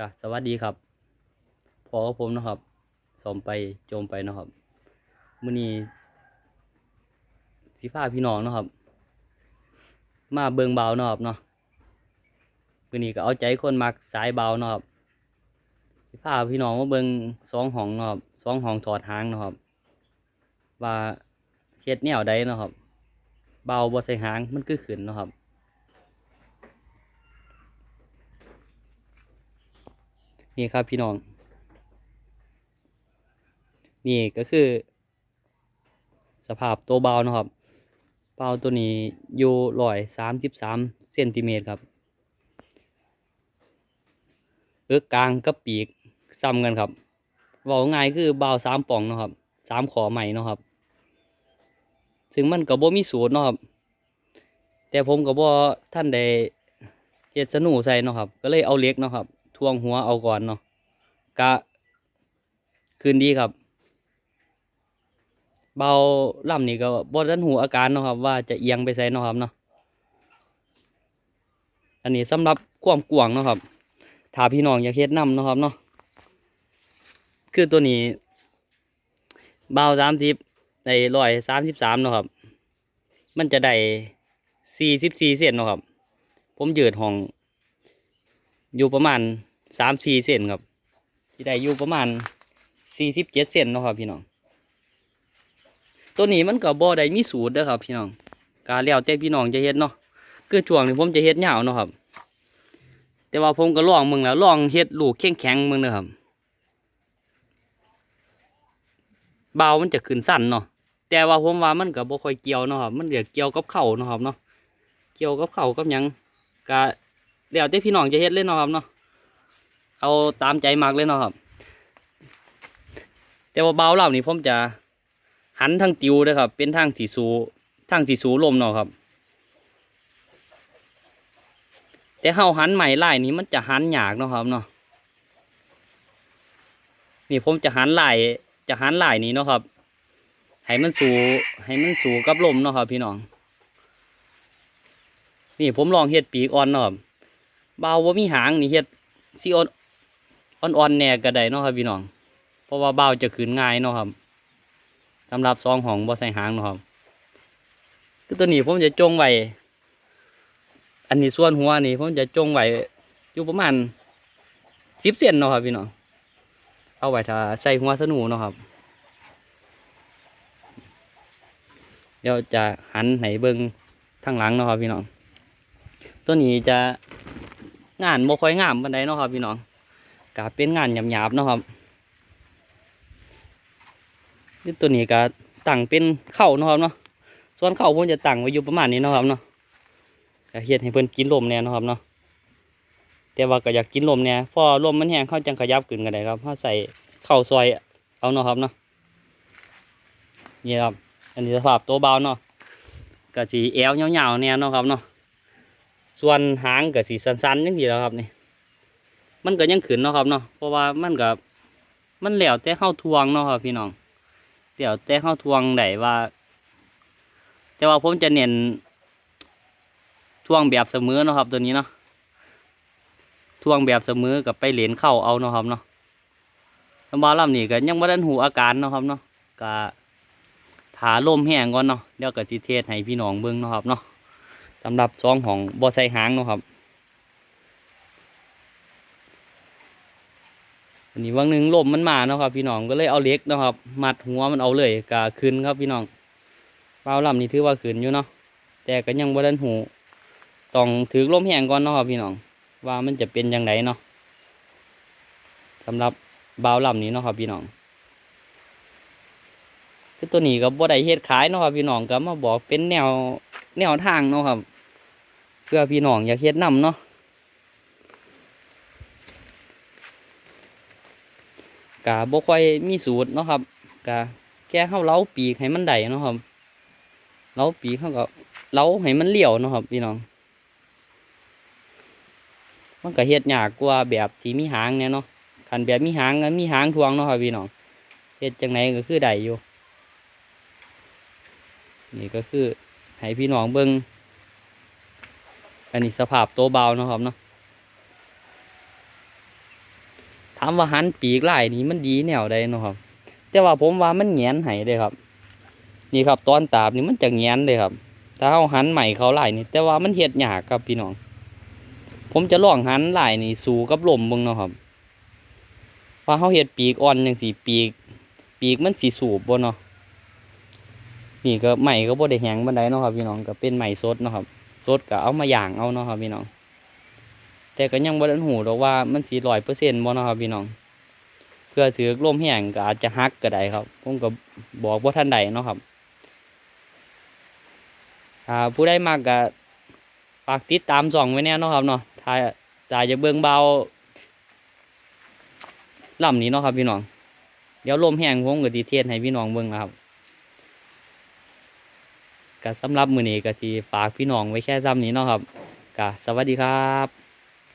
กะสวัสดีครับ พอกับผมนะครับสอมไปโจมไปนะครับมื้อนี้สิพาพี่น้องนะครับ มาเบิงเบาเนาะครับเนาะมื้อนี้ก็เอาใจคนมักสายเบาเนาะครับสิพาพี่น้องมาเบิงสองห้องเนาะครับสองห้องถอดหางเนาะครับ ว่าเฮ็ดแนวใดเนาะครับ เบาบ่ใส่หางมันคือขึ้นเนาะครับ นี่ครับพี่น้อง นี่ก็คือ สภาพตัวเบานะครับ เบาตัวนี้อยู่ร้อยสามสิบสามเซนติเมตรครับเอื้อกลางกับปีกซ้ำกันครับเว่าง่ายคือเบาสามป่องนะครับสามขอใหม่นะครับ ซึ่งมันก็บ่มีสูตรนะครับ แต่ผมก็บ่ท่านได้เฮ็ดสนูใส่นะครับ ก็เลยเอาเล็กนะครับ ทวงหัวเอาก่อนเนาะกะคืนดีครับ เบาล่ำนี่ก็บ่ทันหูอาการเนาะครับ ว่าจะเอียงไปใส่เนาะครับเนาะอันนี้สำหรับความกวางเนาะครับถ้าพี่น้องอยากเฮ็ดนํเนาะครับเนาะคือตัวนี้เบาสามสิบได้ร้อยสามสิบสามเนาะครับ มันจะได้สี่สิบสี่เซนเนาะครับ ผมยืดห้อง อยู่ประมาณ สามสี่เซนครับที่ได้อยู่ประมาณสี่สิบเจ็ดเซนเนาะครับพี่น้อง ตัวนี้มันก็บ่ได้มีสูตรเด้อครับ พี่น้องกาแล้วแต่พี่น้องจะเฮ็ดเนาะคือช่วงนี้ผมจะเฮ็ดยาวเนาะครับ แต่ว่าผมก็ลองมึงแล้วลองเฮ็ดลูกแข็งแข็งมึงเด้อครับเบามันจะขึ้นสั้นเนาะแต่ว่าผมว่ามันก็บ่ค่อยเกี่ยวเนาะครับมันเดี๋ยวเกี่ยวกับเข่าเนาะครับเนาะเกี่ยวกับเข่ากับยังก็แล้วแต่พี่น้องจะเฮ็ดเลยเนาะครับเนาะ เอาตามใจมักเลยเนาะครับ แต่ว่าเบาเหล่านี้ผมจะหันทางติวเลยครับ เป็นทางสีสูทางสีสูลมเนาะครับ แต่เฮาหันใหม่ไล่นี้มันจะหันหยากเนาะครับเนาะนี่ผมจะหันไล่จะหันไล่นี้เนาะครับให้มันสูให้มันสูกับลมเนาะครับ พี่น้อง นี่ผมลองเฮ็ดปีกอ่อนเนาะครับเบาว่ามีหางนี่เฮ็ดสีอ่อน อ่อนๆแหน่ก็ได้เนาะครับพี่น้อง เพราะว่าเบาจะขึ้นง่ายเนาะครับสำหรับซองของบ่ใส่หางเนาะครับคือตัวนี้ผมจะจงไว้อันนี้ส่วนหัวนี่ผมจะจงไว้อยู่ประมาณสิบเซนเนาะครับพี่น้องเอาไว้ถ้าใส่หัวสนูเนาะครับเดี๋ยวจะหันไหนเบิ้งทางหลังเนาะครับพี่น้อง ตัวนี้จะงานบ่ค่อยงามปานใดเนาะครับพี่น้อง ก็เป็นงานหยาบๆเนาะครับนี่ตัวนี้ก็ตั้งเป็นเข่าเนาะครับเนาะส่วนเข่าผมจะตั้งไว้อยู่ประมาณนี้เนาะครับเนาะก็เฮ็ดให้เพิ่นกินลมแน่เนาะครับเนาะแต่ว่าก็อยากกินลมแน่พอลมมันแห้งเข้าจังขยับขึ้นกันได้ครับเฮาใส่เข่าซอยเอาเนาะครับเนาะนี่ครับอันนี้สภาพตัวเบาเนาะก็สีแอวยาวๆเนี่ยเนาะครับเนาะส่วนหางก็สีสั้นๆอย่างนี้แล้วครับนี่ มันก็ยังขึ้นเนาะครับเนาะเพราะว่ามันก็มันแล้วแต่เข้าทวงเนาะครับพี่น้องแล้วแต่เข้าทวงได้ว่า แต่ว่าผมจะเน้นทวงแบบเสมอเนาะครับ ตัวนี้เนาะทวงแบบเสมอกับไปเหรียญเข้าเอาเนาะครับเนาะลำบากลำนี้ก็ยังไม่ได้หูอาการเนาะครับเนาะก็ถาลมแห้งก่อนเนาะเดี๋ยวก็จิเทศให้พี่น้องเบิ่งเนาะครับเนาะสำหรับซองของบอใส่หางเนาะครับ นนี้วันหนึ่งลมมันมาเนาะครับ พี่น้องก็เลยเอาเล็กเนาะครับ มัดหัวมันเอาเลยกาขึ้นครับพี่น้องเปล่าลำนี่ถือว่าขึ้นอยู่เนาะแต่ก็ยังบ่ดันหูต้องถือลมแห้งก่อนเนาะครับพี่น้อง ว่ามันจะเป็นยังไงเนาะสำหรับเบาลำนี้เนาะครับพี่น้องคือตัวนี้ก็บ่ได้เฮ็ดขายเนาะครับพี่น้องก็มาบอกเป็นแนวแนวทางเนาะครับเพื่อพี่น้องอยากเฮ็ดนำเนาะ กะบ่ค่อยมีสูตรเนาะครับกะแค่เฮาเล้าปีกให้มันได้เนาะครับเล้าปีกเฮาก็เล้าให้มันเลี้ยวเนาะครับพี่น้อง มันก็เฮ็ดยากกว่าแบบที่มีหางเนี่ยเนาะคันแบบมีหางก็มีหางทวงเนาะครับพี่น้องเฮ็ดจังไดก็คือได้อยู่ นี่ก็คือให้พี่น้องเบิ่งอันนี้สภาพโตวเบาเนาะครับเนาะ ถามว่าหันปีกไล่นี่มันดีแนวใดเนาะครับ แต่ว่าผมว่ามันแงนให้เลยครับ นี่ครับตอนตาบนี่มันจะแงนเลยครับ ถ้าเอาหันใหม่เขาไล่นี่ แต่ว่ามันเฮ็ดหยากครับพี่น้อง ผมจะลองหันไล่นี่สู่กับลมบิ่งเนาะครับว่าเขาเฮ็ดปีกอ่อนจังสีปีก ปีกมันสีสูบบ่เนาะนี่ก็ใหม่ก็บ่ได้แหงบันไดเนาะครับพี่น้องก็เป็นใหม่สดเนาะครับสดก็เอามาย่างเอาเนาะครับพี่น้อง แต่ก็ยังบ่ได้หูหรอกว่ามันสีร้อยเปอร์เซ็นต์บ่นะครับพี่น้อง เพื่อถือลมแห้งก็อาจจะฮักก็ได้ครับ ผมก็บอกว่าท่านใดเนาะครับถ้าผู้ใดมากก็ฝากติดตามส่องไว้แน่เนาะครับเนาะถ้าถ้าจะเบิ่งเบาลำนี้เนาะครับพี่น้อง เดี๋ยวลมแห้งผมก็สิเทศให้พี่น้องเบิ่งนะครับก็สำหรับมือนี้ก็สิฝากพี่น้องไว้แค่ซ้ำนี้เนาะครับก็สวัสดีครับ